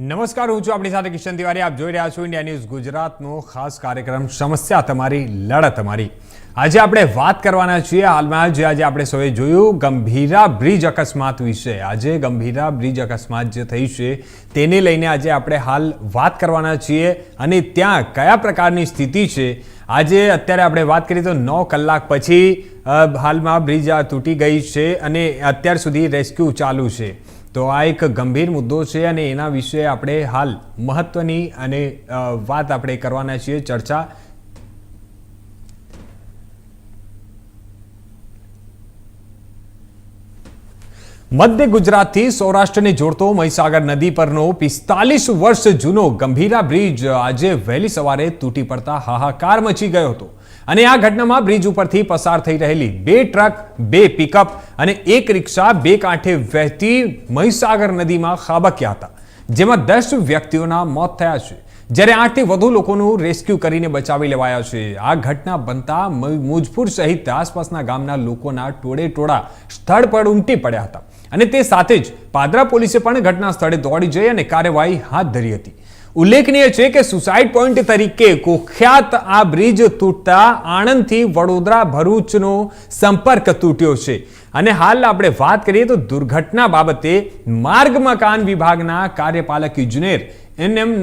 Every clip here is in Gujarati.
નમસ્કાર, હું છું આપણી સાથે કિશન તિવારી. આપ જોઈ રહ્યા છો ઇન્ડિયા ન્યૂઝ ગુજરાતનો ખાસ કાર્યક્રમ સમસ્યા તમારી, લડત તમારી. આજે આપણે વાત કરવાના છીએ હાલમાં, જે આજે આપણે સૌએ જોયું, ગંભીરા બ્રિજ અકસ્માત વિશે. આજે ગંભીરા બ્રિજ અકસ્માત જે થઈ છે, તેને લઈને આજે આપણે હાલ વાત કરવાના છીએ અને ત્યાં કયા પ્રકારની સ્થિતિ છે. આજે અત્યારે આપણે વાત કરીએ તો નવ કલાક પછી હાલમાં બ્રિજ આ તૂટી ગઈ છે અને અત્યાર સુધી રેસ્ક્યુ ચાલુ છે. તો આ એક ગંભીર મુદ્દો છે અને એના વિશે આપણે હાલ મહત્વની અને વાત આપણે કરવાના છીએ, ચર્ચા. મધ્ય ગુજરાતથી સૌરાષ્ટ્રને જોડતો મહીસાગર નદી પરનો પિસ્તાલીસ વર્ષ જૂનો ગંભીરા બ્રિજ આજે વહેલી સવારે તૂટી પડતા હાહાકાર મચી ગયો હતો. અને આ ઘટનામાં બ્રિજ ઉપરથી પસાર થઈ રહેલી બે ટ્રક, બે પિકઅપ અને એક રિક્ષા બે કાંઠે વહેતી મહીસાગર નદીમાં ખાબક્યા હતા, જેમાં દસ વ્યક્તિઓના મોત થયા છે. જ્યારે આઠથી વધુ લોકોનું રેસ્ક્યુ કરીને બચાવી લેવાયા છે. આ ઘટના બનતા મુજપુર સહિત આસપાસના ગામના લોકોના ટોળે ટોળા સ્થળ પર ઉમટી પડ્યા હતા અને તે સાથે જ પાદરા પોલીસે પણ ઘટના સ્થળે દોડી જઈ અને કાર્યવાહી હાથ ધરી હતી. ઉલ્લેખનીય છે કે સુસાઇડ પોઈન્ટ તરીકે કુખ્યાત આ બ્રિજ તૂટતા આણંદથી વડોદરા ભરૂચનો સંપર્ક તૂટ્યો છે. અને હાલ આપણે વાત કરીએ તો દુર્ઘટના બાબતે માર્ગ મકાન વિભાગના કાર્યપાલક ઇજનેર એનએમ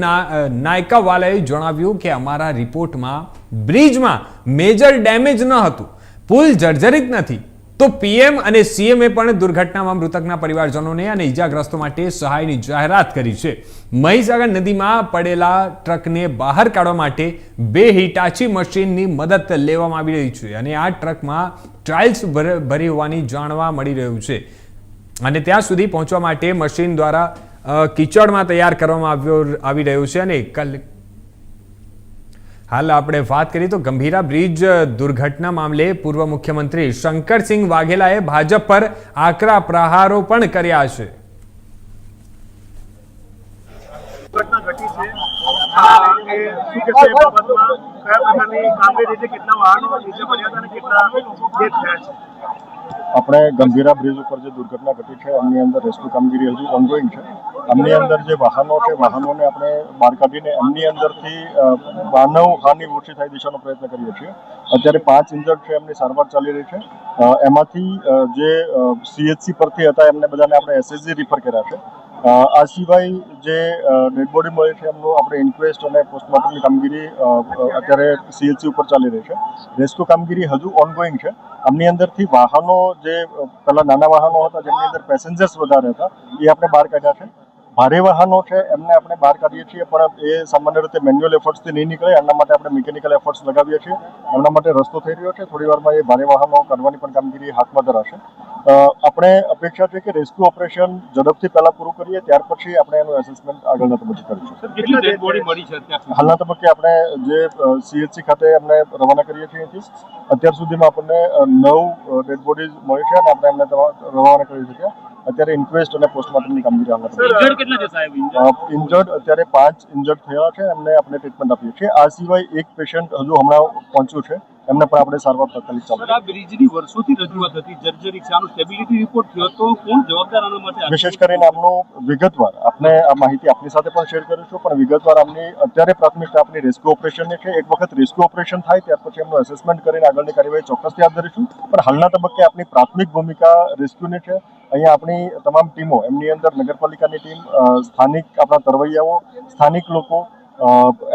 નાયકાવાલાએ જણાવ્યું કે અમારા રિપોર્ટમાં બ્રિજમાં મેજર ડેમેજ ન હતું. પુલ જર્જરિત નથી. તો પીએમ અને સીએમએ પણ દુર્ઘટનામાં મૃતકના પરિવારજનોને અને ઇજાગ્રસ્તો માટે સહાયની જાહેરાત કરી છે. મહીસાગર નદીમાં પડેલા ટ્રકને બહાર કાઢવા માટે બે હિટાચી મશીનની મદદ લેવામાં આવી રહી છે અને આ ટ્રકમાં ટ્રાયલ્સ ભર- હોવાની જાણવા મળી રહ્યું છે. અને ત્યાં સુધી પહોંચવા માટે મશીન દ્વારા કિચડમાં તૈયાર કરવામાં આવ્યો, આવી રહ્યું છે અને હાલ આપણે વાત કરીએ તો ગંભીરા બ્રિજ દુર્ઘટના મામલે પૂર્વ મુખ્યમંત્રી શંકરસિંહ વાઘેલાએ ભાજપ પર આકરા પ્રહારો પણ કર્યા છે. કેટલા વાહનો નીચે પડ્યા હતા અને કેટલા ડેથ થયા છે? આપણે ગંભીરા બ્રિજ ઉપર જે દુર્ઘટના ઘટી છે, એમની અંદર રેસ્ક્યુ કામગીરી હજુ ઓનગોઈંગ છે. એમની અંદર જે વાહનો છે, વાહનોને આપણે બહાર કાઢીને એમની અંદરથી માનવ હાનિ ઓછી થાય દિશાનો પ્રયત્ન કરીએ છીએ. અત્યારે પાંચ ઇન્જર્ડ છે, એમની સારવાર ચાલી રહી છે. એમાંથી જે સીએચસી પરથી હતા, એમને બધાને આપણે એસએસજી રિફર કર્યા છે. આ સિવાય જે ડેડ બોડી મળી છે, એમનું આપણે ઇન્ક્વેસ્ટ અને પોસ્ટમોર્ટમની કામગીરી અત્યારે સીએચસી ઉપર ચાલી રહી છે. રેસ્ક્યુ કામગીરી હજુ ઓનગોઈંગ છે. આમની અંદરથી વાહનો જે પહેલાં નાના વાહનો હતા, જેમની અંદર પેસેન્જર્સ વધારે હતા, એ આપણે બહાર કાઢ્યા છે. ભારે વાહનો છે એમને આપણે બહાર કાઢીએ છીએ પણ એ સામાન્ય રીતે મેન્યુઅલ એફર્ટ્સથી નહીં નીકળે એમના માટે આપણે મિકેનિકલ એફર્ટ્સ લગાવીએ છીએ. એમના માટે રસ્તો થઈ રહ્યો છે થોડી વારમાં એ ભારે વાહનો કાઢવાની પણ કામગીરી હાથમાં ધરાશે. આપણે અપેક્ષા છે કે રેસ્ક્યુ ઓપરેશન ઝડપથી પહેલા પૂરું કરીએ ત્યાર પછી આપણે એનું એસેસમેન્ટ આગળના તબક્કે કરીશું. હાલના તબક્કે આપણે જે સીએચસી ખાતે અમને રવાના કરીએ છીએ અહીંથી. અત્યાર સુધીમાં આપણને નવ ડેડ બોડીઝ મળી છે અને આપણે એમને રવાના કરી શક્યા. અત્યારે ઇન્ક્વેસ્ટ અને પોસ્ટમોર્ટમની કામગીરી તબક્કે ઇન્જર્ડ છે અત્યારે પાંચ ઇન્જર્ડ થયા છે એમને આપણે ટ્રીટમેન્ટ આપીએ છીએ. આ સિવાય એક પેશન્ટ હજુ હમણાં પહોંચ્યું છે એમને પણ આપણે સારવાર તાત્કાલિક ચાલુ આ બ્રિજની વર્ષોથી રજૂઆત હતી જર્જરી છે. આનો સ્ટેબિલિટી રિપોર્ટ થયો તો કોણ જવાબદાર આના માટે વિશેષ કરીને આમનું વિગતવાર આપણે આ માહિતી આપની સાથે પણ શેર કરીશું પણ વિગતવાર આમની અત્યારે પ્રાથમિકતા આપની રેસ્ક્યુ ઓપરેશનની છે એક વખત રેસ્ક્યુ ઓપરેશન થાય ત્યાર પછી એમનું એસેસમેન્ટ કરીને આગળની કાર્યવાહી ચોક્કસથી હાથ ધરીશું. પણ હાલના તબક્કે આપની પ્રાથમિક ભૂમિકા રેસ્ક્યુની છે અહીંયા આપણી તમામ ટીમો એમની અંદર નગરપાલિકાની ટીમ સ્થાનિક આપણા તરવૈયાઓ સ્થાનિક લોકો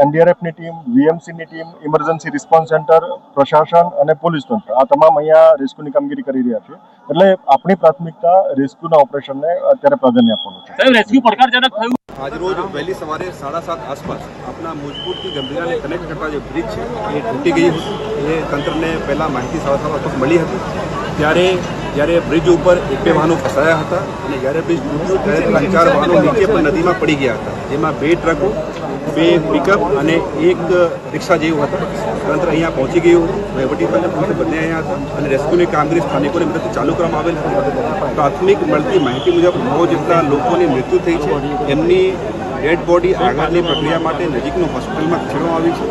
એનડીઆરએફની ટીમ વીએમસીની ટીમ ઇમરજન્સી રિસ્પોન્સ સેન્ટર પ્રશાસન અને પોલીસ તંત્ર. આ તમામ અહીંયા રેસ્ક્યુની કામગીરી કરી રહ્યા છે. એટલે આપણી પ્રાથમિકતા રેસ્ક્યુના ઓપરેશનને અત્યારે પ્રાધાન્ય આપવાનું છે. સાહેબ રેસ્ક્યુ પડકારજનક થયું? આજરોજ વહેલી સવારે સાડા સાત આસપાસ આપણા મુજપુરથી ગંભીરાને કનેક્ટ કરતા જે બ્રિજ છે એ તૂટી ગઈ એ તંત્રને પહેલાં માહિતી સાડા સાત મળી હતી. ત્યારે જ્યારે બ્રિજ ઉપર એક બે વાહનો ફસાયા હતા અને જ્યારે બ્રિજ તૂટ્યો ત્યારે ત્રણ ચાર વાહનો નીચે પણ નદીમાં પડી ગયા હતા. જેમાં બે ટ્રકો, બે પિકઅપ અને એક રિક્ષા જેવું હતા. તંત્ર અહીંયા પહોંચી ગયું. વહીવટીતંત્ર પોલીસ બંને અહીંયા હતા અને રેસ્ક્યુની કામગીરી સ્થાનિકોની મદદથી ચાલુ કરવામાં આવેલ પ્રાથમિક મળતી માહિતી મુજબ નવ જેટલા લોકોની મૃત્યુ થઈ છે. એમની ડેડ બોડી આગળની પ્રક્રિયા માટે નજીકનું હોસ્પિટલમાં ખસેડવામાં આવી છે.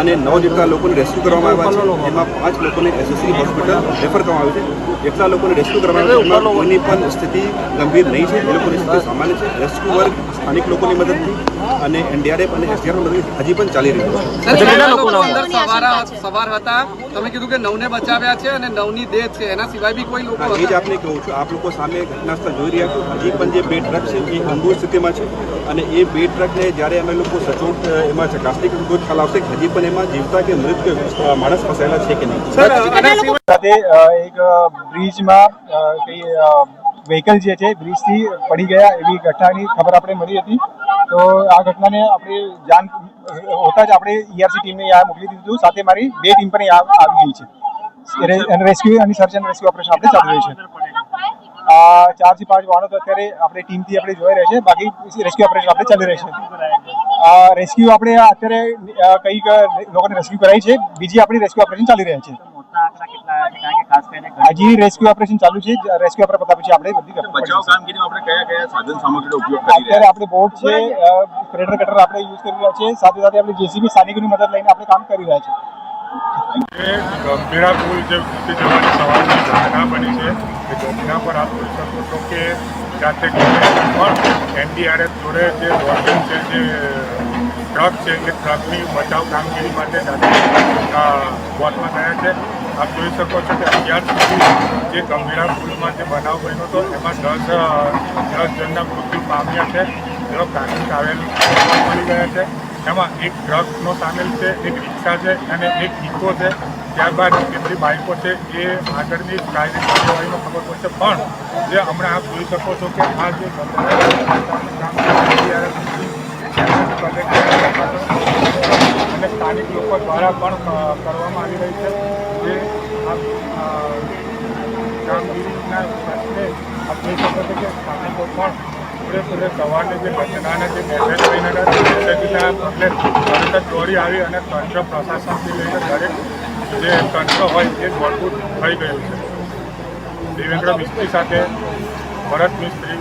અને નવ જેટલા લોકોને રેસ્ક્યુ કરવામાં આવ્યા છે. એમાં પાંચ લોકોને એસએસસી હોસ્પિટલ રેફર કરવામાં આવ્યું છે. જેટલા લોકોને રેસ્ક્યુ કરવામાં આવ્યું છે કોઈની પણ સ્થિતિ ગંભીર નહીં છે. એ લોકોની સ્થિતિ સામાન્ય છે. રેસ્ક્યુ વર્ક સ્થાનિક લોકોની મદદથી અને એનડીઆરએફ અને એસડીઆરએફ મદદથી હજી પણ ચાલી રહ્યું છે. સવાર સવાર હતા. તમે કીધું કે નવને બચાવ્યા છે અને નવની ડેથ છે. એના સિવાય બી કોઈ લોકો એ જ આપને કહું છું. આપ લોકો સામે ઘટનાસ્થળ જોઈ રહ્યા છો. હજી પણ જે બે ટ્રક છે એ ગંભીર સ્થિતિમાં છે. અને એ બે ટ્રકને જ્યારે અમે લોકો સચોટ એમાં ચકાસણી કરીશું તો ખ્યાલ આવશે કે હજી પણ એમાં જીવતા કે મૃત માણસ ફસાયેલા છે કે નહીં? સાથે એક બ્રિજમાં કઈ વ્હીકલ જે છે બ્રિજથી પડી ગયા એવી ઘટનાની ખબર આપણે મળી હતી. તો આ ઘટનાને આપણે જાણ હોતા જ આપણે ઈઆરસી ટીમને અહીંયા મોકલી દીધું સાથે મારી બે ટીમ પણ આવી ગઈ છે. રેસ્ક્યુ અને સર્ચ એન્ડ રેસ્ક્યુ ઓપરેશન આપણે ચાલુ રહ્યું છે. આ ચારથી પાંચ વાહનો તો અત્યારે આપણે ટીમથી આપણે જોઈ રહ્યા છે. બાકી રેસ્ક્યુ ઓપરેશન આપણે ચાલી રહી છે. રેસ્ક્યુ આપણે અત્યારે કંઈક લોકોને રેસ્ક્યુ કરાઈ છે. બીજી આપણી રેસ્ક્યુ ઓપરેશન ચાલી રહ્યા છે. હજી રેસ્ક્યુ ઓપરેશન ચાલુ છે. રેસ્ક્યુ ઓપરેશન પતા પછી આપણે બધી કરવી બચાવ કામગીરીમાં આપણે કયા કયા સાધન સામગ્રીનો ઉપયોગ કરી અત્યારે આપણે બોટ છે સ્પ્રેડર કટર આપણે યુઝ કરી રહ્યા છે. સાથે સાથે આપણે જેસીબી સ્થાનિકોની મદદ લઈને આપણે કામ કરી રહ્યા છે. ગંભીરા પુલ જે જવાની સવારની ઘટના બની છે. એ ઘટના પર આપ જોઈ શકો છો કે જાતે પણ એનડીઆરએફ જોડે જે ડોલ્ફિન છે, જે ટ્રક છે, એ ટ્રકની બચાવ કામગીરી માટે જાતે બોટમાં થયા છે. આપ જોઈ શકો છો કે અત્યાર સુધી જે ગંભીરા પુલમાં જે બનાવ બન્યો હતો, એમાં દસ દસ જણના મૃત્યુ પામ્યા છે. એનો પ્રાથમિક આવેલ મળી ગયા છે. એમાં એક ટ્રકનો સામેલ છે, એક રિક્ષા છે અને એક ઇકો છે. ત્યારબાદ કેટલી બાઇકો છે એ આગળની કાયદેસર કાર્યવાહીમાં ખબર પડશે. પણ જે હમણાં આપ જોઈ શકો છો કે આ જે અને સ્થાનિક લોકો દ્વારા પણ કરવામાં આવી રહી છે. જે કામગીરીના પ્રશ્ને આપ જોઈ શકો છો કે સ્થાનિકો પણ પૂરેપૂરે સવારની જે ઘટનાને જે મેસેજ લઈને મેસેજના પગલે તરત જ દોડી આવી અને તંત્ર પ્રશાસનથી લઈને દરેક જે તંત્ર હોય એ મજબૂત થઈ ગયું છે. દેવેન્દ્ર મિસ્ત્રી સાથે ભરત મિસ્ત્રી.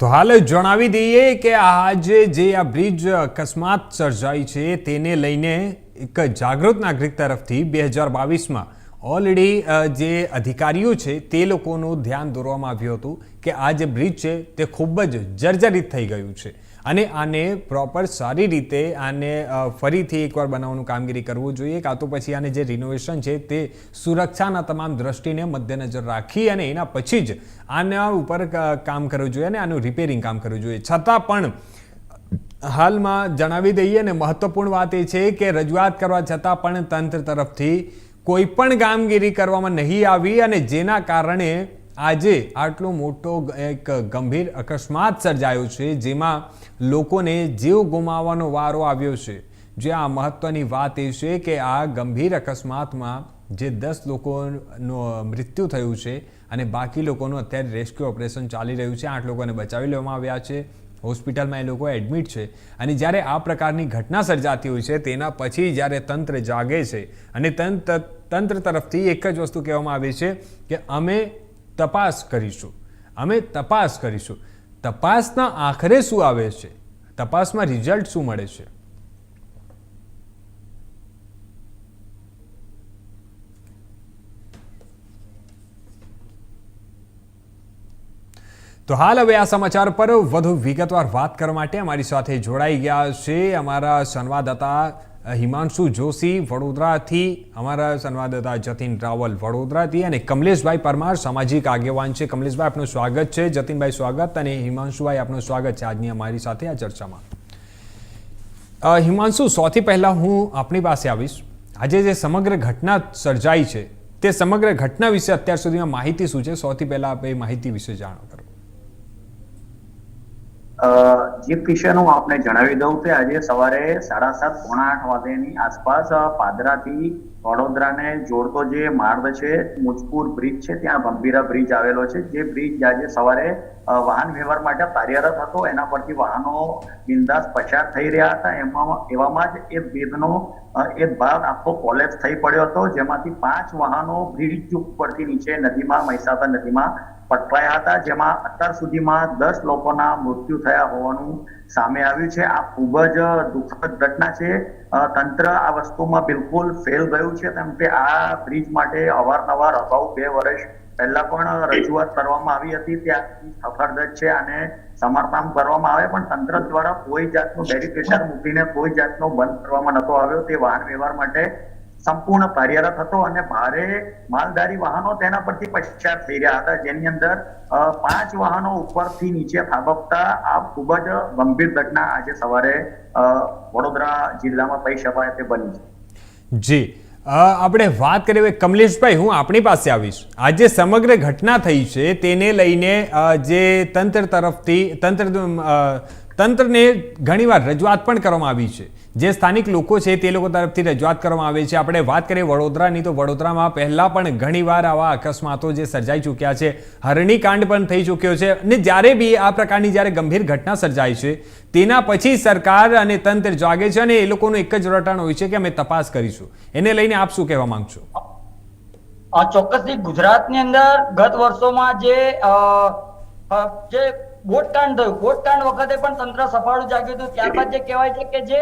તો હાલ જણાવી દઈએ કે આજે જે આ બ્રિજ અકસ્માત સર્જાઈ છે તેને લઈને એક જાગૃત નાગરિક તરફથી બે હજાર બાવીસમાં ઓલરેડી જે અધિકારીઓ છે તે લોકોનું ધ્યાન દોરવામાં આવ્યું હતું કે આ જે બ્રિજ છે તે ખૂબ જ જર્જરિત થઈ ગયું છે. અને આને પ્રોપર સારી રીતે આને ફરીથી એકવાર બનાવવાનું કામગીરી કરવું જોઈએ, કાં તો પછી આને જે રિનોવેશન છે તે સુરક્ષાના તમામ દ્રષ્ટિને મધ્યનજર રાખી અને એના પછી જ આના ઉપર કામ કરવું જોઈએ અને આનું રિપેરિંગ કામ કરવું જોઈએ. છતાં પણ, હાલમાં જણાવી દઈએ ને મહત્વપૂર્ણ વાત એ છે કે રજૂઆત કરવા છતાં પણ તંત્ર તરફથી કોઈ પણ કામગીરી કરવામાં નહીં આવી અને જેના કારણે આજે આટલો મોટો એક ગંભીર અકસ્માત સર્જાયો છે, જેમાં લોકોને જીવ ગુમાવવાનો વારો આવ્યો છે. જે આ મહત્ત્વની વાત એ છે કે આ ગંભીર અકસ્માતમાં જે દસ લોકોનું મૃત્યુ થયું છે અને બાકી લોકોનું અત્યારે રેસ્ક્યુ ઓપરેશન ચાલી રહ્યું છે. આઠ લોકોને બચાવી લેવામાં આવ્યા છે. હોસ્પિટલમાં એ લોકો એડમિટ છે. અને જ્યારે આ પ્રકારની ઘટના સર્જાતી હોય છે, તેના પછી જ્યારે તંત્ર જાગે છે અને તંત્ર તંત્ર તરફથી એક જ વસ્તુ કહેવામાં આવે છે કે અમે તપાસ કરીશું. અમે તપાસ કરીશું. તપાસના આખરે શું આવે છે? તપાસમાં રિઝલ્ટ શું મળે છે? તો હાલ હવે આ સમાચાર પર વધુ વિગતવાર વાત કરવા માટે અમારી સાથે જોડાઈ ગયા છે અમારા સંવાદદાતા હિમાંશુ જોશી વડોદરાથી, અમારા સંવાદદાતા જતીન રાવલ વડોદરાથી અને કમલેશભાઈ પરમાર સામાજિક આગેવાન છે. કમલેશભાઈ, આપનું સ્વાગત છે. જતીનભાઈ, સ્વાગત અને હિમાંશુભાઈ, આપનું સ્વાગત છે આજની અમારી સાથે આ ચર્ચામાં. હિમાંશુ, સૌથી પહેલા હું આપણી પાસે આવીશ. આજે જે સમગ્ર ઘટના સર્જાઈ છે, તે સમગ્ર ઘટના વિશે અત્યાર સુધીમાં માહિતી શું છે? સૌથી પહેલા આપ એ માહિતી વિશે જાણ. કરો અ, જે કિસ્સાનું હું આપને જણાવી દઉં કે આજે સવારે સાડા સાત પોણા આઠ વાગ્યાની આસપાસ પાદરાથી વડોદરાને જોડતો જે માર્ગ છે મુજપુર બ્રિજ છે ત્યાં ગંભીરા બ્રિજ આવેલો છે. જે બ્રિજ આજે સવારે વાહન વ્યવહાર માટે કાર્યરત હતો. એના પરથી વાહનો બિંદાસ પસાર થઈ રહ્યા હતા. એમાં એવામાં જ એ બ્રિજનો એક ભાગ આખો કોલેપ્સ થઈ પડ્યો હતો. જેમાંથી પાંચ વાહનો બ્રિજ ઉપરથી નીચે નદીમાં મહીસાગર નદીમાં પટવાયા હતા, જેમાં અત્યાર સુધીમાં દસ લોકોના મૃત્યુ થયા હોવાનું સામે આવ્યું છે. આ ખૂબ જ દુઃખદ ઘટના છે. તંત્ર આ વસ્તુમાં બિલકુલ ફેલ ગયું છે, કેમ કે આ બ્રિજ માટે અવારનવાર અગાઉ બે વર્ષ પહેલા પણ રજૂઆત કરવામાં આવી હતી. ત્યાં સફરજત છે અને સમારકામ કરવામાં આવે, પણ તંત્ર દ્વારા કોઈ જાતનું બેરિકેટર મૂકીને કોઈ જાતનો બંધ કરવામાં નતો આવ્યો. તે વાહન વ્યવહાર માટે સંપૂર્ણ કાર્યરત હતો અને ભારે માલધારી વાહનો તેના પરથી પસાર થઈ રહ્યા હતા, જેની અંદર પાંચ વાહનો ઉપરથી નીચે ખાબકતા આ ખૂબ જ ગંભીર ઘટના આજે સવારે વડોદરા જિલ્લામાં કહી શકાય તે બની છે. જી. આપણે વાત કરીએ કમલેશભાઈ, હું આપણી પાસે આવીશ. આજે સમગ્ર ઘટના થઈ છે, તેને લઈને જે તંત્ર તરફથી, તંત્ર તંત્રને ઘણીવાર રજૂઆત પણ કરવામાં આવી છે. જે સ્થાનિક લોકો છે તે લોકો તરફથી રજૂઆત કરવામાં આવે છે. આપણે વાત કરીએ વડોદરાની, તો વડોદરામાં પહેલાં પણ ઘણીવાર આવા અકસ્માતો જે સર્જાઈ ચૂક્યા છે, હરણીકાંડ પણ થઈ ચૂક્યો છે અને જ્યારે બી આ પ્રકારની જ્યારે ગંભીર ઘટના સર્જાય છે, તેના પછી સરકાર અને તંત્ર જાગે છે અને એ લોકોનું એક જ રટાણ હોય છે કે અમે તપાસ કરીશું. એને લઈને આપ શું કહેવા માંગશો? ચોક્કસ ગુજરાતની અંદર ગત વર્ષોમાં જે જે બોટકાંડ થયું. બોટકાંડ વખતે પણ તંત્ર સફાળું જાગ્યું હતું. ત્યારબાદ જે કહેવાય છે કે જે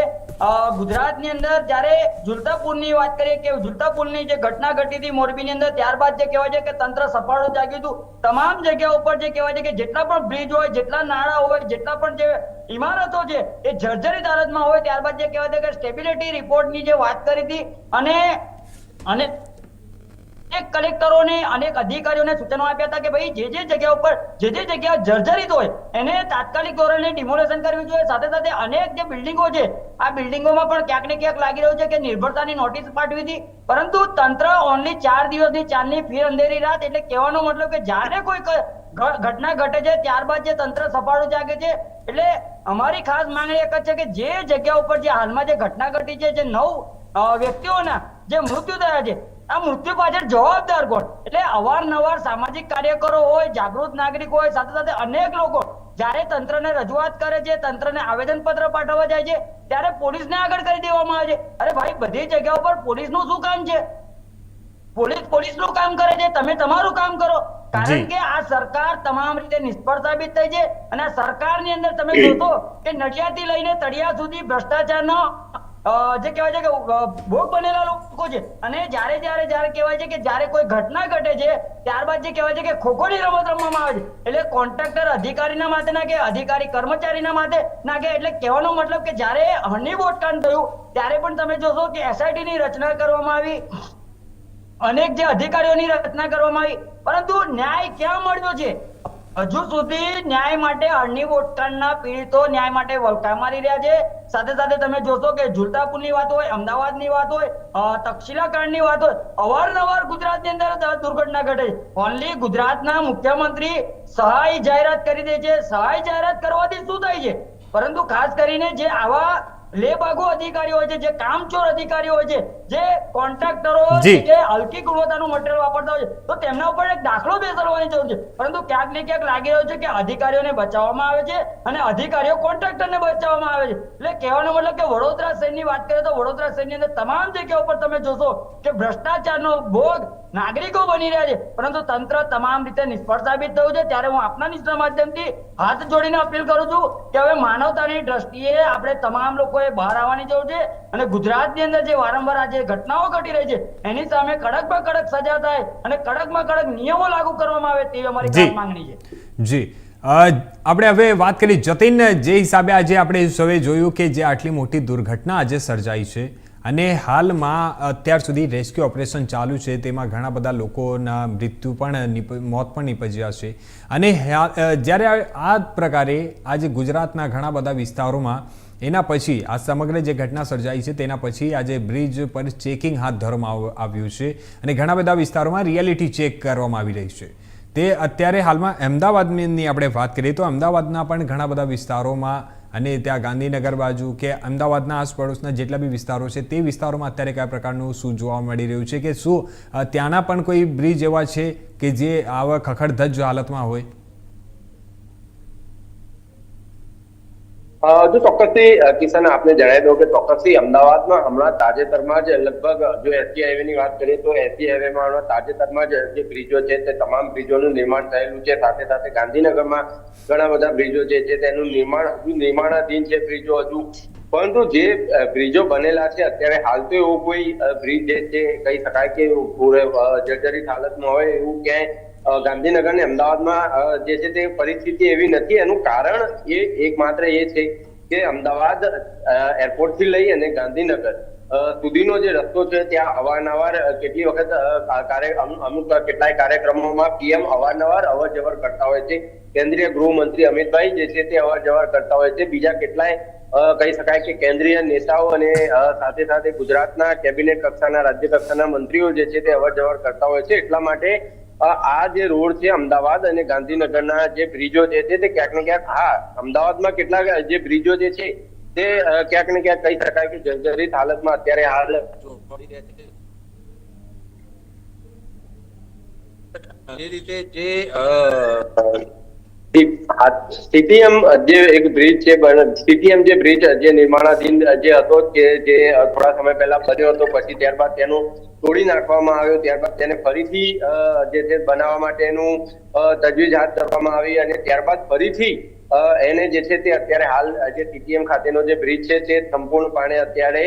ગુજરાતની અંદર જ્યારે ઝુલતા પુલની વાત કરીએ કે ઝુલતા પુલની જે ઘટના ઘટી હતી મોરબીની અંદર, ત્યારબાદ જે કહેવાય છે કે તંત્ર સફાળું જાગ્યું હતું. તમામ જગ્યા ઉપર જે કહેવાય છે કે જેટલા પણ બ્રિજ હોય, જેટલા નાળા હોય, જેટલા પણ જે ઇમારતો છે, એ જર્જરિત હાલતમાં હોય. ત્યારબાદ જે કહેવાય છે કે સ્ટેબિલિટી રિપોર્ટની જે વાત કરી હતી, અને અને કલેક્ટરોને, અનેક અધિકારીઓને સૂચનો આપ્યા હતા કે ભાઈ, જે જે જગ્યા ઉપર, જે જે જગ્યા જર્જરિત હોય, એને તાત્કાલિક ધોરણે ડિમોલેશન કરવી જોઈએ. સાથે સાથે અનેક જે બિલ્ડિંગો છે, આ બિલ્ડિંગોમાં પણ ક્યાંક ને ક્યાંક લાગી રહ્યું છે કે નિર્ભરતાની નોટિસ પાઠવી હતી. પરંતુ તંત્ર ઓનલી ચાર દિવસની ચારની ફીર અંધેરી રાત એટલે કહેવાનો મતલબ કે જ્યારે કોઈ ઘટના ઘટે છે, ત્યારબાદ જે તંત્ર સફાળું જાગે છે. એટલે અમારી ખાસ માંગણી એક જ છે કે જે જગ્યા ઉપર જે હાલમાં જે ઘટના ઘટી છે, જે નવ વ્યક્તિઓના જે મૃત્યુ થયા છે આ મૃત્યુ પાછળ જવાબદાર કોણ? એટલે અવારનવાર સામાજિક કાર્યકરો હોય જાગૃત નાગરિક હોય સાથે સાથે અનેક લોકો જ્યારે તંત્રને રજૂઆત કરે છે તંત્રને આવેદન પત્ર પાઠવવા જાય છે ત્યારે પોલીસને આગળ કરી દેવામાં આવે છે. અરે ભાઈ બધી જગ્યા ઉપર પોલીસનું શું કામ છે? પોલીસ પોલીસનું કામ કરે છે તમે તમારું કામ કરો. કારણ કે આ સરકાર તમામ રીતે નિષ્ફળ સાબિત થઈ છે અને સરકારની અંદર તમે જોશો કે નડિયાથી લઈને તળિયા સુધી ભ્રષ્ટાચારનો જે કહેવાય છે કે ભોગ બનેલા લોકો છે. અને જ્યારે જ્યારે જ્યારે કહેવાય છે કે, જ્યારે કોઈ ઘટના ઘટે છે, ત્યારબાદ જે કહેવાય છે કે ખોખોની રમત રમવામાં આવે છે. એટલે કોન્ટ્રાક્ટર અધિકારીના માટે ના કે, અધિકારી કર્મચારીના માટે ના કે, એટલે કહેવાનો મતલબ કે, જ્યારે હની બોટકાંડ થયું, ત્યારે પણ તમે જોશો કે એસઆઈટી ની રચના કરવામાં આવી. અનેક જે અધિકારીઓની રચના કરવામાં આવી. પરંતુ ન્યાય ક્યાં મળ્યો છે? હજુ સુધી ન્યાય માટે અરણી વોટરના પીડિતો ન્યાય માટે વલખા મારી રહ્યા છે. સાથે સાથે તમે જોશો કે ઝુલતા પુલની વાત હોય, અમદાવાદની વાત હોય તક્ષશિલા કાંડની વાત હોય, અવારનવાર ગુજરાતની અંદર દુર્ઘટના ઘટે ઓનલી ગુજરાતના મુખ્યમંત્રી સહાય જાહેરાત કરી દે છે. સહાય જાહેરાત કરવાથી શું થાય છે? પરંતુ ખાસ કરીને જે આવા લેબાગુ અધિકારીઓ હોય છે જે કામચોર અધિકારીઓ હોય છે જે કોન્ટ્રાક્ટરો જે. હલકી ગુણવત્તાનું મટીરિયલ વાપરતા હોય છે તો તેમના ઉપર એક દાખલો બેસાડવાની જરૂર છે. પરંતુ ક્યાંક ને ક્યાંક લાગી રહ્યો છે કે અધિકારીઓને બચાવવામાં આવે છે અને અધિકારીઓ કોન્ટ્રાક્ટરને બચાવવામાં આવે છે. એટલે કહેવાનો મતલબ કે વડોદરા શહેરની વાત કરીએ તો વડોદરા શહેરની અંદર તમામ જગ્યા ઉપર તમે જોશો કે ભ્રષ્ટાચારનો ભોગ નાગરિકો બની રહ્યા છે. પરંતુ તંત્ર તમામ રીતે નિષ્ફળ સાબિત થયું છે. ત્યારે હું આપના નિષ્ઠા માધ્યમથી હાથ જોડીને અપીલ કરું છું કે હવે માનવતાની દ્રષ્ટિએ આપણે તમામ લોકોએ બહાર આવવાની જરૂર છે અને ગુજરાતની અંદર જે વારંવાર આ જે ઘટનાઓ ઘટી રહી છે એની સામે કડકમાં કડક સજા થાય અને કડકમાં કડક નિયમો લાગુ કરવામાં આવે તેવી અમારી માંગણી છે. જી. આપણે હવે વાત કરી જતીન જે હિસાબે આજે આપણે સૌએ જોયું કે જે આટલી મોટી દુર્ઘટના આજે સર્જાઈ છે. અને હાલમાં અત્યાર સુધી રેસ્ક્યુ ઓપરેશન ચાલુ છે, તેમાં ઘણા બધા લોકોના મૃત્યુ પણ મોત પણ નીપજ્યા છે. અને જ્યારે આ પ્રકારે આજે ગુજરાતના ઘણા બધા વિસ્તારોમાં એના પછી આ સમગ્ર જે ઘટના સર્જાઈ છે, તેના પછી આજે બ્રિજ પર ચેકિંગ હાથ ધરવામાં આવ- આવ્યું છે અને ઘણા બધા વિસ્તારોમાં રિયાલિટી ચેક કરવામાં આવી રહી છે. તે અત્યારે હાલમાં અમદાવાદની આપણે વાત કરીએ તો અમદાવાદના પણ ઘણા બધા વિસ્તારોમાં અને ત્યાં ગાંધીનગર બાજુ કે અમદાવાદના આસપડોશના જેટલા બી વિસ્તારો છે, તે વિસ્તારોમાં અત્યારે કયા પ્રકારનું શું જોવા મળી રહ્યું છે કે શું ત્યાંના પણ કોઈ બ્રિજ એવા છે કે જે આવા ખખડધજ હાલતમાં હોય? જો ચોક્કસથી કિશન, આપને જણાવી દઉં કે ચોક્કસથી અમદાવાદમાં હમણાં તાજેતરમાં જ લગભગ, જો એસટી હાઈવે ની વાત કરીએ તો એસટી હાઈવેમાં હમણાં તાજેતરમાં જ જે બ્રિજો છે તે તમામ બ્રિજોનું નિર્માણ થયેલું છે. સાથે સાથે ગાંધીનગરમાં ઘણા બધા બ્રિજો જે છે તેનું નિર્માણ, હજુ નિર્માણાધીન છે બ્રિજો હજુ. પરંતુ જે બ્રિજો બનેલા છે, અત્યારે હાલ તો એવું કોઈ બ્રિજ જે છે કહી શકાય કે જર્જરિત હાલતમાં હોય એવું ક્યાંય ગાંધીનગર ને અમદાવાદમાં જે છે તે પરિસ્થિતિ એવી નથી. એનું કારણ એ એકમાત્ર એ છે કે અમદાવાદ એરપોર્ટથી લઈ અને ગાંધીનગર સુધીનો જે રસ્તો છે ત્યાં અવારનવાર કેટલી વખત અમુક કેટલાય કાર્યક્રમોમાં પીએમ અવારનવાર અવર જવર કરતા હોય છે. કેન્દ્રીય ગૃહમંત્રી અમિતભાઈ જે છે તે અવર જવર કરતા હોય છે. બીજા કેટલાય કહી શકાય કે કેન્દ્રીય નેતાઓ અને સાથે સાથે ગુજરાતના કેબિનેટ કક્ષાના રાજ્ય કક્ષાના મંત્રીઓ જે છે તે અવર જવર કરતા હોય છે. એટલા માટે આ જે રોડ છે અમદાવાદ અને ગાંધીનગરના જે બ્રિજો જે છે તે ક્યાંક ને ક્યાંક, હા, અમદાવાદમાં કેટલાક જે બ્રિજો જે છે તે ક્યાંક ને ક્યાંક કહી શકાય કે જર્જરિત હાલતમાં અત્યારે હાલ જે રીતે જે સીટીએમ જે એક બ્રિજ છે સીટીએમ જે બ્રિજ જે નિર્માણાધીન જે હતો કે જે થોડા સમય પહેલા બન્યો હતો, પછી ત્યારબાદ તેનું તોડી નાખવામાં આવ્યો, ત્યારબાદ તેને ફરીથી જે છે, બનાવવા માટેનું તજવીજ હાથ ધરવામાં આવી અને ત્યારબાદ ફરીથી એને જે છે તે અત્યારે હાલ જે સીટીએમ ખાતેનો જે બ્રિજ છે તે સંપૂર્ણપણે અત્યારે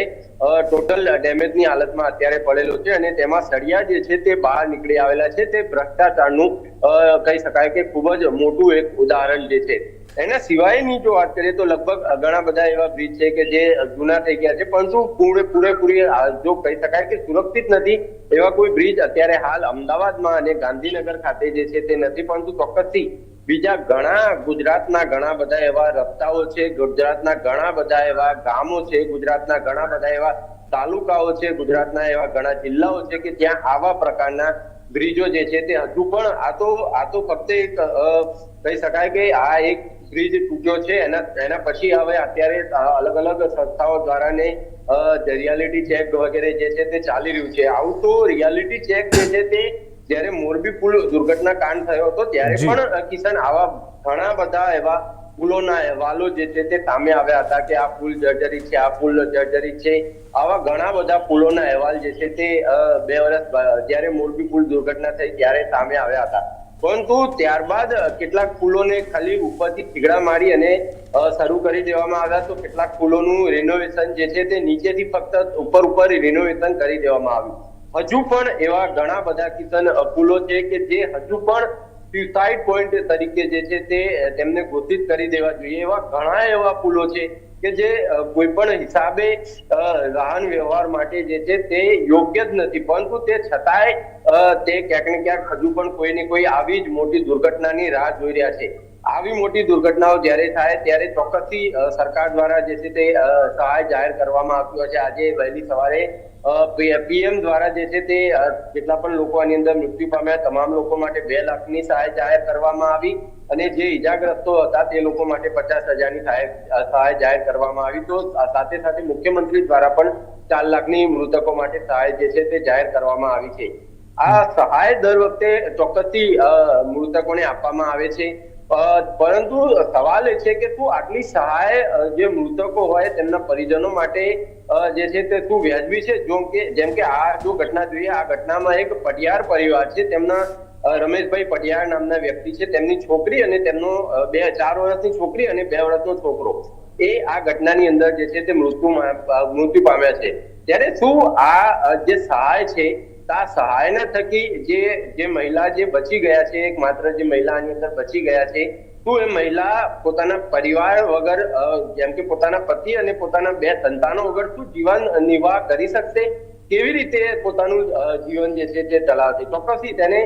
ટોટલ ડેમેજની હાલતમાં અત્યારે પડેલો છે અને તેમાં સળિયા જે છે તે બહાર નીકળી આવેલા છે. તે ભ્રષ્ટાચારનું કહી શકાય કે ખૂબ જ મોટું એક ઉદાહરણ જે છે. એના સિવાયની જો વાત કરીએ તો લગભગ ઘણા બધા એવા બ્રિજ છે કે જે જૂના થઈ ગયા છે, પરંતુ પૂરે, પૂરેપૂરી જો કહી શકાય કે સુરક્ષિત નથી એવા કોઈ બ્રિજ અત્યારે હાલ અમદાવાદમાં અને ગાંધીનગર ખાતે જે છે તે નથી, પરંતુ ચોક્કસથી બીજા ઘણા ગુજરાતના ઘણા બધા એવા રસ્તાઓ છે, ગુજરાતના ઘણા બધા એવા ગામો છે, ગુજરાતના ઘણા બધા એવા તાલુકાઓ છે, ગુજરાતના એવા ઘણા જિલ્લાઓ છે કે જ્યાં આવા પ્રકારના બ્રિજો જે છે તે હજુ પણ આ તો આ તો ફક્ત એક કહી શકાય કે આ એક બ્રિજ તૂટ્યો છે. એના એના પછી હવે અત્યારે અલગ અલગ સંસ્થાઓ દ્વારા ને રિયાલિટી ચેક વગેરે જે છે તે ચાલી રહ્યું છે. આવું તો રિયાલિટી ચેક જે છે તે જ્યારે મોરબી પુલ દુર્ઘટના કાંડ થયો હતો ત્યારે પણ અ, કિશન આવા ઘણા બધા એવા પુલોના અહેવાલો જે છે તે સામે આવ્યા હતા કે આ પુલ જર્જરી છે આ પુલ જર્જરી છે આવા ઘણા બધા પુલોના અહેવાલ જે છે તે બે વર્ષ જ્યારે મોરબી પુલ દુર્ઘટના થઈ ત્યારે સામે આવ્યા હતા. પરંતુ ત્યારબાદ કેટલાક પુલોને ખાલી ઉપરથી ઠીગડા મારી અને શરૂ કરી દેવામાં આવ્યા. તો કેટલાક પુલોનું રિનોવેશન જે છે તે નીચેથી ફક્ત ઉપર ઉપર રિનોવેશન કરી દેવામાં આવ્યું. હજુ પણ એવા ઘણા બધા કિશન અ, પુલો છે કે જે હજુ પણ સ્યુસાઇડ પોઈન્ટ તરીકે જે છે તે તેમને ઘોષિત કરી દેવા જોઈએ. એવા ઘણા એવા પુલો છે કે જે કોઈ પણ હિસાબે વાહન વ્યવહાર માટે જે છે તે યોગ્ય જ નથી. પરંતુ તે છતાંય તે ક્યાંક ને ક્યાંક હજુ પણ કોઈ ને કોઈ આવી જ મોટી દુર્ઘટનાની રાહ જોઈ રહ્યા છે. આવી મોટી દુર્ઘટનાઓ જ્યારે થાય ત્યારે ચોક્કસથી સરકાર દ્વારા જે છે તે સહાય જાહેર કરવામાં આવ્યો છે. આજે વહેલી સવારે પીએમ દ્વારા જે છે તે જેટલા પણ લોકો આની અંદર મૃત્યુ પામ્યા, તમામ લોકો માટે બે લાખની સહાય જાહેર કરવામાં આવી અને જે ઈજાગ્રસ્તો હતા તે લોકો માટે પચાસ હજારની સહાય સહાય જાહેર કરવામાં આવી. તો સાથે સાથે મુખ્યમંત્રી દ્વારા પણ ચાર લાખની મૃતકો માટે સહાય જે છે તે જાહેર કરવામાં આવી છે. આ સહાય દર વખતે ચોક્કસથી મૃતકોને આપવામાં આવે છે. પરંતુ સવાલ એ છે કે તું આટલી સહાય જે મૃતકો હોય તેમના પરિજનો માટે જે છે તે તું વ્યાજબી છે? જો કે, જેમ કે આ જો ઘટના જોઈએ, આ ઘટનામાં એક પટિયાર પરિવાર છે, તેમના રમેશભાઈ પટિયાર નામના વ્યક્તિ છે, તેમની છોકરી અને તેમનો બે, ચાર વર્ષની છોકરી અને બે વર્ષનો છોકરો. એ આ ઘટનાની અંદર જે છે તે મૃત્યુ મૃત્યુ પામ્યા છે. ત્યારે શું આ જે સહાય છે આ સહાયના થકી જે જે મહિલા જે બચી ગયા છે, એક જે મહિલા અંદર બચી ગયા છે, શું એ મહિલા પોતાના પરિવાર વગર જેમ કે પોતાના પતિ અને પોતાના બે સંતાનો વગર શું જીવન નિર્વાહ કરી શકશે? કેવી રીતે પોતાનું જીવન જે છે તે ચલાવશે? ચોક્કસથી તેને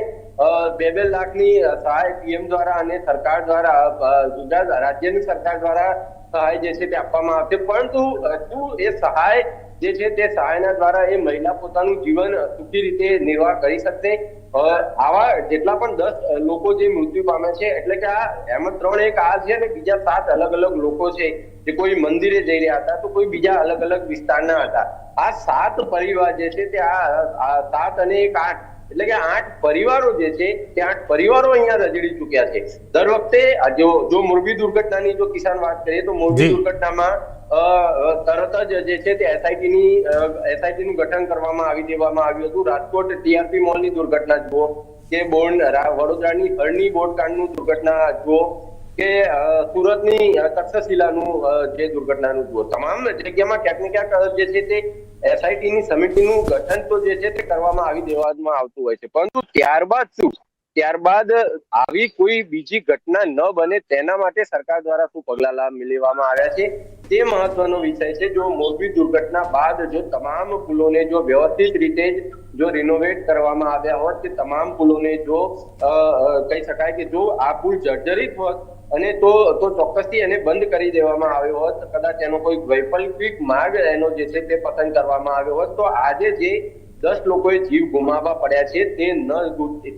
બે બે લાખની સહાય પીએમ દ્વારા અને સરકાર દ્વારા ગુજરાત રાજ્યની સરકાર દ્વારા સહાય જે છે તે આપવામાં આવશે. પરંતુ શું એ સહાય જે છે તે સહાયના દ્વારા એ મહિલા પોતાનું જીવન સુખી રીતે નિર્વાહ કરી શકશે. આવા જેટલા પણ દસ લોકો જે મૃત્યુ પામ્યા છે એટલે કે આ એમાં ત્રણ એક આ છે અને બીજા સાત અલગ અલગ લોકો છે જે કોઈ મંદિરે જઈ રહ્યા હતા તો કોઈ બીજા અલગ અલગ વિસ્તારના હતા. આ સાત પરિવાર જે છે તે આ સાત અને એક આઠ એટલે કે આઠ પરિવારો જે છે તે આઠ પરિવારો અહીંયા રજડી ચુક્યા છે. દર વખતે જો જો મોરબી દુર્ઘટનાની જો કિસાન વાત કરીએ તો મોરબી દુર્ઘટનામાં તરત જ જે છે તે એસઆઈટી ની નું ગઠન કરવામાં આવી દેવામાં આવ્યું હતું. રાજકોટ ટીઆરપી મોલની દુર્ઘટના જુઓ કે બોર્ડ વડોદરાની હળની બોટકાંડનું દુર્ઘટના જુઓ કે સુરતની તક્ષશિલાનું જે દુર્ઘટનાનું જુઓ. તમામ જગ્યામાં ક્યાંક ને ક્યાંક જે છે તે એસઆઈટી ની સમિતિનું ગઠન તો જે છે તે કરવામાં આવી દેવામાં આવતું હોય છે. પરંતુ ત્યારબાદ શું? ત્યારબાદ આવી કોઈ બીજી ઘટના ન બને તેના માટે સરકાર દ્વારા શું પગલા લેવામાં આવ્યા છે? તે મહત્વનો વિષય છે. જો મોરબી દુર્ઘટના બાદ જો તમામ પુલોને જો વ્યવસ્થિત રીતે જ રિનોવેટ કરવામાં આવ્યા હોત કે તમામ પુલોને જો કહી શકાય કે જો આ પુલ જર્જરિત હોત અને તો તો ચોક્કસથી એને બંધ કરી દેવામાં આવ્યો હોત. કદાચ એનો કોઈ વૈકલ્પિક માર્ગ એનો જે છે તે પસંદ કરવામાં આવ્યો હોત. તો આજે જે દસ લોકોએ જીવ ગુમાવવા પડ્યા છે. તે ન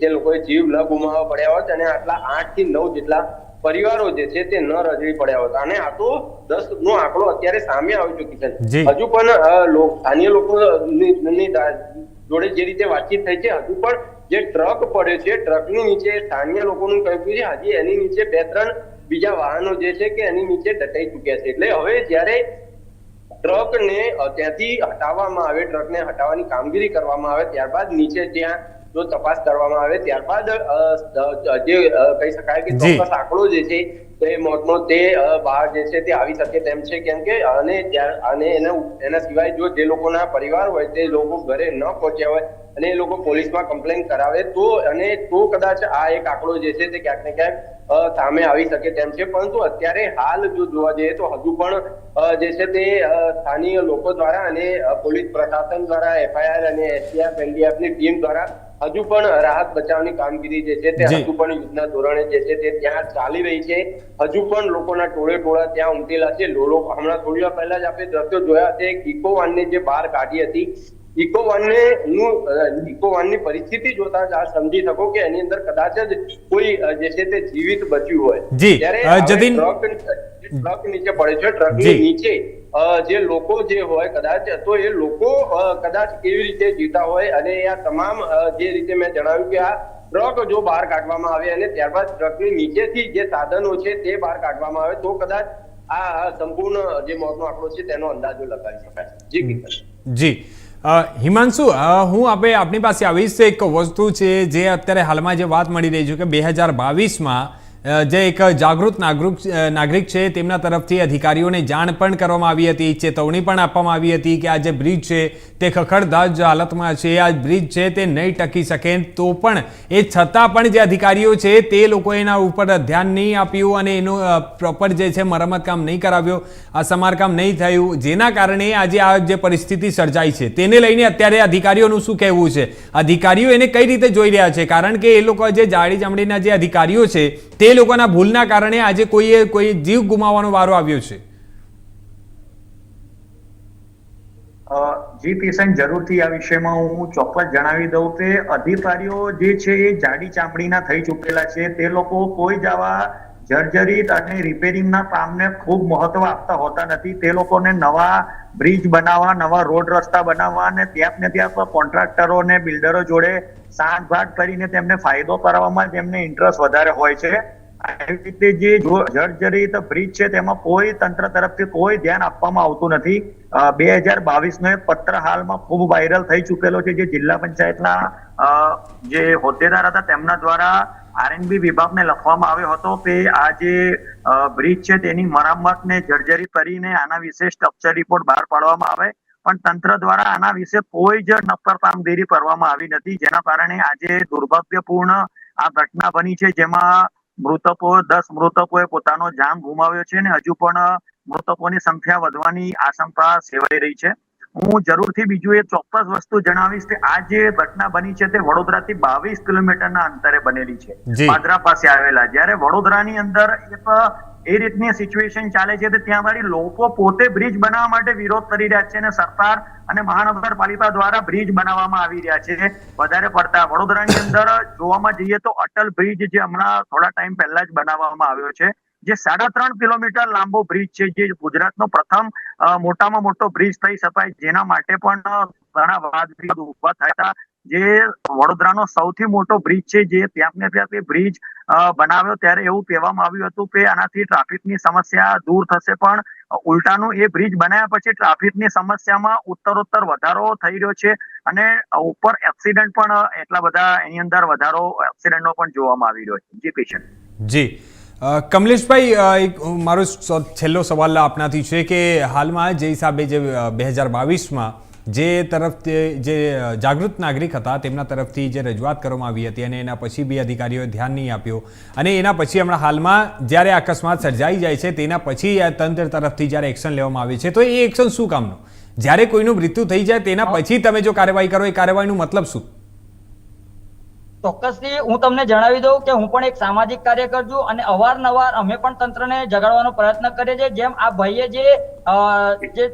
તે લોકોએ જીવ ન ગુમાવવા પડ્યા હોત અને આટલા આઠથી નવ જેટલા પરિવારો જે છે તે ન રજવી પડ્યા હોત. અને આ તો દસ નો આંકડો અત્યારે સામે આવ્યો છે. હજુ પણ સ્થાનિય લોકો ની- ની જોડે જે રીતે વાતચીત થઈ છે હજુ પણ જે ટ્રક પડે છે ટ્રકની નીચે સ્થાનિય લોકોનું કહ્યું છે હજી એની નીચે બે ત્રણ બીજા વાહનો જે છે કે એની નીચે દટાઈ ચુક્યા છે. એટલે હવે જ્યારે ટ્રકને ત્યાંથી હટાવવામાં આવે ટ્રકને હટાવવાની કામગીરી કરવામાં આવે ત્યારબાદ નીચે ત્યાં જો તપાસ કરવામાં આવે ત્યારબાદ જે કહી શકાય કે ચોક્કસ આંકડો જે છે તે મોતનો તે બહાર જે છે તે આવી શકે તેમ છે. કેમ કે અને અને એના એના સિવાય જો જે લોકોના પરિવાર હોય તે લોકો ઘરે ન પહોંચ્યા હોય અને એ લોકો પોલીસમાં કમ્પ્લેન કરાવે, તો અને તો કદાચ આ એક આંકડો જે છે તે ક્યાંક ને ક્યાંક સામે આવી શકે તેમ છે. પરંતુ અત્યારે હાલ જો જોવા જઈએ તો હજુ પણ જે છે તે સ્થાનિય લોકો દ્વારા અને પોલીસ પ્રશાસન દ્વારા, એફઆઈઆર અને એસટીએફ એનડીએફની ટીમ દ્વારા હજુ પણ રાહત બચાવની કામગીરી જે છે તે હજુ પણ યુદ્ધના ધોરણે જે છે તે ત્યાં ચાલી રહી છે. હજુ પણ લોકોના ટોળે ટોળા ત્યાં ઉમટેલા છે. લોકો હમણાં થોડી વાર પહેલા જ આપણે દ્રશ્યો જોયા છે ઇકો વાનને જે બહાર કાઢી હતી ઇકો વાનને નું ઇકો વાનની પરિસ્થિતિ જોતા જ આ સમજી શકો કે એની અંદર કદાચ જ કોઈ જે છે તે જીવિત બચ્યું હોય. જી, ત્યારે જતીન- ટ્રક ટ્રક નીચે પડે છે ટ્રકની નીચે જે લોકો જે હોય કદાચ તો એ લોકો કદાચ કેવી રીતે જીતા હોય અને આ તમામ જે રીતે મેં જણાવ્યું કે આ ટ્રક જો બહાર કાઢવામાં આવે અને ત્યારબાદ ટ્રકની નીચેથી જે સાધનો છે તે બહાર કાઢવામાં આવે તો કદાચ આ સંપૂર્ણ જે મોતનો આંકડો છે તેનો અંદાજો લગાવી શકાય. જી જી. હિમાંશુ હું આપણે આપણી પાસે આવીશ એક વસ્તુ છે જે અત્યારે હાલમાં જે વાત મળી રહી છે કે બે હજાર બાવીસમાં જે એક જાગૃત નાગરિક નાગરિક છે, તેમના તરફથી અધિકારીઓને જાણ પણ કરવામાં આવી હતી, ચેતવણી પણ આપવામાં આવી હતી કે આ જે બ્રિજ છે, તે ખખડધજ હાલતમાં છે, આ બ્રિજ છે, તે નહીં ટકી શકે તો પણ, એ છતાં પણ જે અધિકારીઓ છે, તે લોકો એના ઉપર ધ્યાન નહીં આપ્યું અને એનું પ્રોપર જે છે, મરમ્મત કામ નહીં કરાવ્યો, આ સમારકામ નહીં થયું, જેના કારણે આજે આ જે પરિસ્થિતિ સર્જાઈ છે, તેને લઈને અત્યારે અધિકારીઓનું શું કહેવું છે? અધિકારીઓ એને કઈ રીતે જોઈ રહ્યા છે? કારણ કે એ લોકો જે જાડી ચામડીના જે અધિકારીઓ છે, તે લોકોના ભૂલના કારણે આજે કોઈએ કોઈ જીવ ગુમાવવાનો વારો આવ્યો છે? જી કિશન, જરૂરથી આ વિષયમાં હું ચોક્કસ જણાવી દઉં કે અધિકારીઓ જે છે એ જાડી ચામડીના થઈ ચૂકેલા છે. તે લોકો કોઈ જ આવા જર્જરિત અને રિપેરિંગના કામને ખૂબ મહત્વ આપતા હોતા નથી. તે લોકોને નવા બ્રિજ બનાવવા, નવા રોડ રસ્તા બનાવવા અને ત્યાં ને ત્યાં કોન્ટ્રાક્ટરો અને બિલ્ડરો જોડે સાંઠગાંઠ કરીને તેમને ફાયદો કરાવવામાં જ એમને ઇન્ટરેસ્ટ વધારે હોય છે. આવી રીતે જે જર્જરિત બ્રિજ છે, તેમાં કોઈ તંત્ર તરફથી કોઈ ધ્યાન આપવામાં આવતું નથી. બે હજાર બાવીસ નો એક પત્ર હાલમાં ખૂબ વાયરલ થઈ ચૂકેલો છે, જે જિલ્લા પંચાયતના જે હોદ્દેદાર હતા, તેમના દ્વારા આરએનબી વિભાગને લખવામાં આવ્યો હતો કે આ જે બ્રિજ છે, તેની મરામતને જર્જરી કરીને આના વિશે સ્ટ્રક્ચર રિપોર્ટ બહાર પાડવામાં આવે. પણ તંત્ર દ્વારા આના વિશે કોઈ જ નક્કર કામગીરી કરવામાં આવી નથી. જેના કારણે આજે દુર્ભાગ્યપૂર્ણ આ ઘટના બની છે, જેમાં મૃતકો દસ મૃતકોએ પોતાનો જાન ગુમાવ્યો છે અને હજુ પણ મૃતકોની સંખ્યા વધવાની આશંકા સેવાઈ રહી છે. હું જરૂરથી બીજું એ ચોક્કસ વસ્તુ જણાવીશ કે આ જે ઘટના બની છે તે વડોદરાથી બાવીસ કિલોમીટરના અંતરે બનેલી છે. પાદરા પાસે આવેલા. જ્યારે વડોદરાની અંદર એક એ રીતની સિચ્યુએશન ચાલે છે. ત્યાં વાળી લોકો પોતે બ્રિજ બનાવવા માટે વિરોધ કરી રહ્યા છે અને સરકાર અને મહાનગરપાલિકા દ્વારા બ્રિજ બનાવવામાં આવી રહ્યા છે. વધારે પડતા વડોદરાની અંદર જોવામાં જઈએ તો અટલ બ્રિજ જે હમણાં થોડા ટાઈમ પહેલા જ બનાવવામાં આવ્યો છે. જે સાડા ત્રણ કિલોમીટર લાંબો બ્રિજ છે, જે ગુજરાતનો પ્રથમ મોટામાં મોટો બ્રિજ થઈ શકાય. જેના માટે પણ ઘણા વાદ વિવાદ ઊભા થયા જે વડોદરાનો સૌથી મોટો બ્રિજ છે, જે ત્યાં ને એ બ્રિજ બનાવ્યો ત્યારે એવું કહેવામાં આવ્યું હતું કે આનાથી ટ્રાફિકની સમસ્યા દૂર થશે. પણ ઉલટાનું એ બ્રિજ બનાવ્યા પછી ટ્રાફિકની સમસ્યામાં ઉત્તરોત્તર વધારો થઈ રહ્યો છે અને ઉપર એક્સિડન્ટ પણ એટલા બધા એની અંદર વધારો એક્સિડન્ટનો પણ જોવામાં આવી રહ્યો છે. જી પેશન્ટ જી. કમલેશભાઈ એક મારો છેલ્લો સવાલ આપનાથી છે કે હાલમાં જે હિસાબે જે બે હજાર બાવીસમાં જે તરફ જે જાગૃત નાગરિક હતા તેમના તરફથી જે રજૂઆત કરવામાં આવી હતી અને એના પછી બી અધિકારીઓએ ધ્યાન નહીં આપ્યું. અને એના પછી હમણાં હાલમાં જ્યારે અકસ્માત સર્જાઈ જાય છે તેના પછી આ તંત્ર તરફથી જ્યારે એક્શન લેવામાં આવે છે તો એ એક્શન શું કામનું? જ્યારે કોઈનું મૃત્યુ થઈ જાય તેના પછી તમે જો કાર્યવાહી કરો એ કાર્યવાહીનું મતલબ શું? ચોક્કસથી હું તમને જણાવી દઉં કે હું પણ એક સામાજિક કાર્યકર છું અને અવારનવાર અમે પણ તંત્રને જગાડવાનો પ્રયત્ન કરીએ છીએ. જેમ આ ભાઈએ જે જે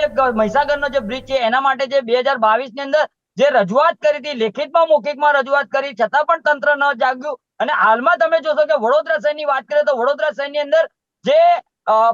જે મહીસાગરનો જે બ્રિજ છે, એના માટે જે બે હજાર બાવીસની અંદર જે રજૂઆત કરી હતી, લેખિતમાં મૌખિકમાં રજૂઆત કરી, છતાં પણ તંત્ર ન જાગ્યું. અને હાલમાં તમે જોશો કે વડોદરા શહેરની વાત કરીએ તો વડોદરા શહેરની અંદર જે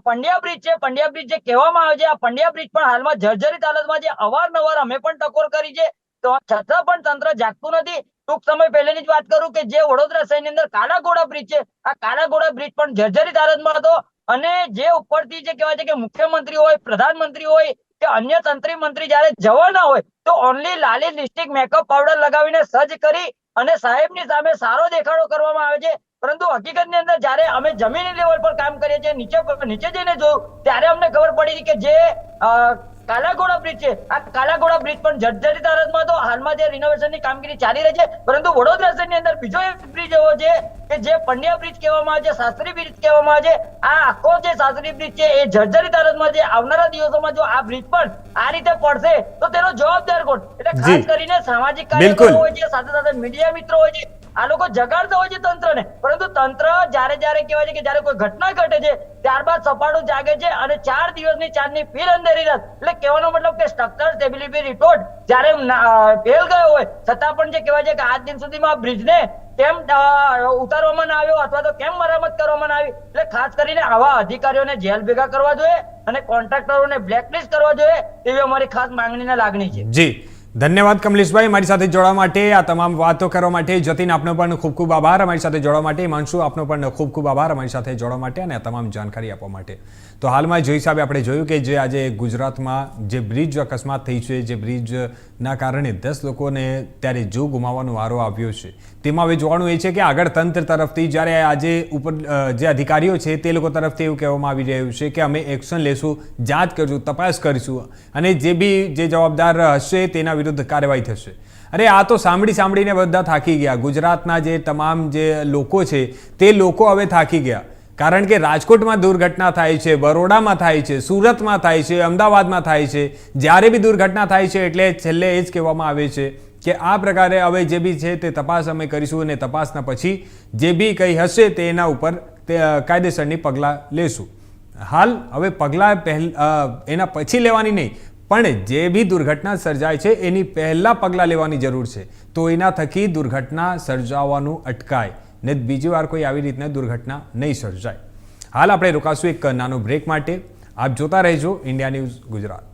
પંડ્યા બ્રિજ છે, પંડ્યા બ્રિજ જે કહેવામાં આવે છે, આ પંડ્યા બ્રિજ પણ હાલમાં જર્જરિત હાલતમાં છે. અવારનવાર અમે પણ ટકોર કરી છે. તો છતાં પણ તંત્ર જાગતું નથી. ટૂંક સમય પહેલાની જ વાત કરું કે જે વડોદરા શહેરની અંદર કાલાઘોડા બ્રિજ છે, આ કાલાઘોડા બ્રિજ પણ જર્જરિત હાલતમાં હતો અને જે ઉપરથી જે કહેવાય છે કે મુખ્યમંત્રી હોય, પ્રધાનમંત્રી હોય કે અન્ય તંત્રી મંત્રી જયારે જવાના હોય, તો ઓનલી લાલી લિપસ્ટિક મેકઅપ પાવડર લગાવીને સજ્જ કરી અને સાહેબની સામે સારો દેખાડો કરવામાં આવે છે. પરંતુ હકીકતની અંદર જયારે અમે જમીની લેવલ પર કામ કરીએ છીએ, નીચે નીચે જઈને જોયું, ત્યારે અમને ખબર પડી કે જે કાલાઘોડા બ્રિજ છે. આ કાલાઘોડા બ્રિજ પણ જર્જરિત હાલતમાં તો હાલમાં જે રિનોવેશનની કામગીરી ચાલી રહી છે પરંતુ વડોદરા શહેરની અંદર બીજો એક બ્રિજ એવો છે કે જે પંડ્યા બ્રિજ કહેવામાં આવે છે શાસ્ત્રી બ્રિજ કહેવામાં આવે છે. આ આખો જે શાસ્ત્રી બ્રિજ છે એ જર્જરિત હાલતમાં છે આવનારા દિવસોમાં જો આ બ્રિજ પણ આ રીતે પડશે તો તેનો જવાબદાર કોણ? એટલે ખાસ કરીને સામાજિક. કાર્યકરો હોય છે સાથે સાથે મીડિયા મિત્રો હોય છે આ લોકો જગાડતા હોય છે તંત્રને. પરંતુ તંત્ર જ્યારે જ્યારે કહેવાય છે કે જ્યારે કોઈ ઘટના ઘટે છે, ત્યારબાદ સપાટું જાગે છે અને ચાર દિવસની ચાંદની ફીર અંધેરી રાત. એટલે કહેવાનો મતલબ કે સ્ટ્રક્ચર સ્ટેબિલિટી રિપોર્ટ જ્યારે ફેલ ગયો હોય, છતાં પણ જે કહેવાય છે કે આજ દિન સુધીમાં બ્રિજને કેમ ઉતારવામાં ના આવ્યો અથવા તો કેમ મરામત કરવામાં આવી? એટલે ખાસ કરીને આવા અધિકારીઓને જેલ ભેગા કરવા જોઈએ અને કોન્ટ્રાક્ટરોને બ્લેકલિસ્ટ કરવા જોઈએ, એવી અમારી ખાસ માંગણીને લાગણી છે. જી. ધન્યવાદ કમલેશભાઈ. મારી સાથે જોડવા માટે, આ તમામ વાતો કરવા માટે જતીન, આપનો પણ ખૂબ ખૂબ આભાર. અમારી સાથે જોડવા માટે, હિમાંશુ, આપનો પણ ખૂબ ખૂબ આભાર. અમારી સાથે જોડવા માટે અને તમામ જાણકારી આપવા માટે. તો હાલમાં જોઈ હિસાબે આપણે જોયું કે જે આજે ગુજરાતમાં જે બ્રિજ અકસ્માત થઈ છે, જે બ્રિજના કારણે દસ લોકોને ત્યારે જો ગુમાવવાનો વારો આવ્યો છે. તેમાં હવે જોવાનું એ છે કે આગળ તંત્ર તરફથી જ્યારે આજે ઉપર જે અધિકારીઓ છે તે લોકો તરફથી એવું કહેવામાં આવી રહ્યું છે કે અમે એક્શન લેશું જાંચ કરશું, તપાસ કરીશું અને જે બી, જે જવાબદાર હશે તેના વિરુદ્ધ કાર્યવાહી થશે. અરે આ તો સાંભળી સાંભળીને બધા થાકી ગયા. ગુજરાતના જે તમામ જે લોકો છે તે લોકો હવે થાકી ગયા. કારણ કે રાજકોટમાં દુર્ઘટના થાય છે, બરોડામાં થાય છે, સુરતમાં થાય છે, અમદાવાદમાં થાય છે. જ્યારે બી દુર્ઘટના થાય છે એટલે છેલ્લે એ જ કહેવામાં આવે છે કે આ પ્રકારે હવે જે બી છે તે તપાસ અમે કરીશું અને તપાસના પછી જે બી કંઈ હશે તે એના ઉપર તે કાયદેસરની પગલાં લેશું. હાલ હવે પગલાં પહેલ એના પછી લેવાની નહીં, પણ જે બી દુર્ઘટના સર્જાય છે એની પહેલાં પગલાં લેવાની જરૂર છે. તો એના થકી દુર્ઘટના સર્જાવાનું અટકાય. ને બીજી વાર કોઈ આવી રીતના દુર્ઘટના નહીં સર્જાય. હાલ આપણે રોકાશું એક નાનો બ્રેક માટે. આપ જોતા રહેજો ઇન્ડિયા ન્યૂઝ ગુજરાત.